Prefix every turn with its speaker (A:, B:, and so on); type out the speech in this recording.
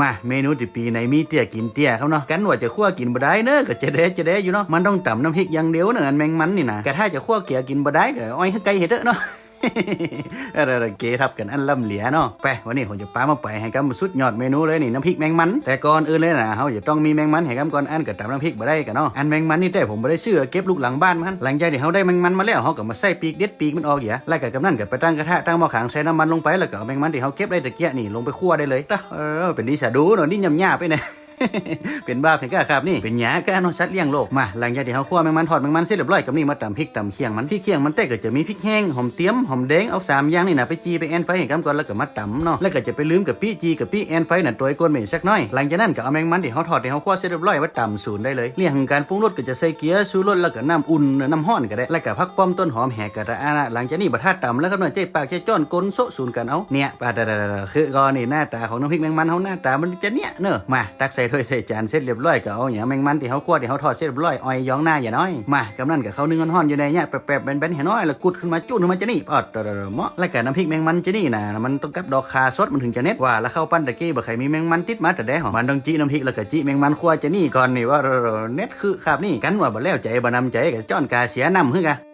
A: มาเมนูติปีในมีเตี้ยกินเตี้ยเขาเนาะกันว่าจะคั่วกินบ่ได้เนอะก็จะเด้จะเด้อยู่เนาะมันต้องตำน้ำพริกอย่างเดียวเนอะอันแมงมันนี่นะแต่ถ้าจะคั่วเกลียกินบ่ได้ก็อ้อยให้ไก่เฮ็ดเด้อเนาะ อะไรๆเกทับกันอันล่ำเหลียเนาะไปวันนี้ผมจะป้ามาไปให้กำสุดยอดเมนูเลยนี่น้ำพริกแมงมัน แต่ก่อนอื่นเลยนะเขาจะต้องมีแมงมันให้กำก่อนอันกับตำน้ำพริกมาได้กันเนาะอันแมงมันนี่แต่ผมไม่ได้เชื่อเก็บลูกหลังบ้านมันหลังจากที่เขาได้แมงมันมาแล้วเขาก็มาใส่ปีกเด็ดปีกมันออกอย่าแล้วก็กำนั่นกับไปตั้งกระทะตั้งหม้อขางใส่น้ำมันลงไปแล้วก็แมงมันที่เขาเก็บได้ตะเกียนี่ลงไปคั่วได้เลยตะเออเป็นดีสะดูเนาะนี่ยำหยาไปเนี่ย เป็นบ้าเพ่นก้าครับนี่เป็นหยาก้าน้องสัตว์เลี้ยงโลกมาหลังจากที่เขาคั่วแมงมันทอดแมงมันเสร็จเรียบร้อยกับนี่มาตำพริกตำเคียงมันที่เคียงมันเต้ก็จะมีพริกแห้งหอมเตี้ยมหอมแดงเอาสามอย่างนี่นะไปจีไปแอนไฟให้กันก่อนแล้วก็มาตำเนาะแล้วก็จะไปลืมกับปี้จีกับปี้แอนไฟน่ะตัวไอ้ก้นเหม็นสักหน้อยหลังจากนั้นก็เอาแมงมันที่เขาทอดที่เขาคั่วเสร็จเรียบร้อยมาตำศูนได้เลยเรื่องของการปรุงรสก็จะใส่เกลือชูรสแล้วก็น้ำอุ่นน้ำห้อนก็ได้แล้วก็พักป้อมต้นหอมแหกกระอาหลังจากนี้บัดท่าตำแล้วก็หน่อยใจปากใจจ้อนก้นโซะศูนกันเอาเนี่ยปาดาคือก็นี่หน้าตาของน้ำพริกแมงมันเขาหน้าตามันจะเนี่ยเนอะมาตักใส่ถ้วยใส่จานเสร็จเรียบร้อยก็เอาอย่างแมงมันที่เขาคั่วที่เขาทอดเสร็จเรียบร้อยออยย้องหน้าอย่าน้อยมากำนันกับเขานึ่งห่อนอยู่ในเนี่ยแป๊บๆแบนๆเห็นน้อยแล้วกุดขึ้นมาจุ่นขึ้นมาจะนี่ปอดเดอๆเหมาะแล้วก็น้ำพริกแมงมันจะนี่นะมันต้องกับดอกคาสดมันถึงจะเน็ตว่าแล้วเข้าปั้นตะกี้บ่ใครมีแมงมันติดมาแต่แดหอมมันต้องจีน้ำพริกแล้วก็จีแมงมันคั่วจะนี่ก่อนนี่ว่าเน็ตคือครับนี่กันว่าบ่แล้วใจบ่นำใจกับจ้อนกาเสียนำฮึกะ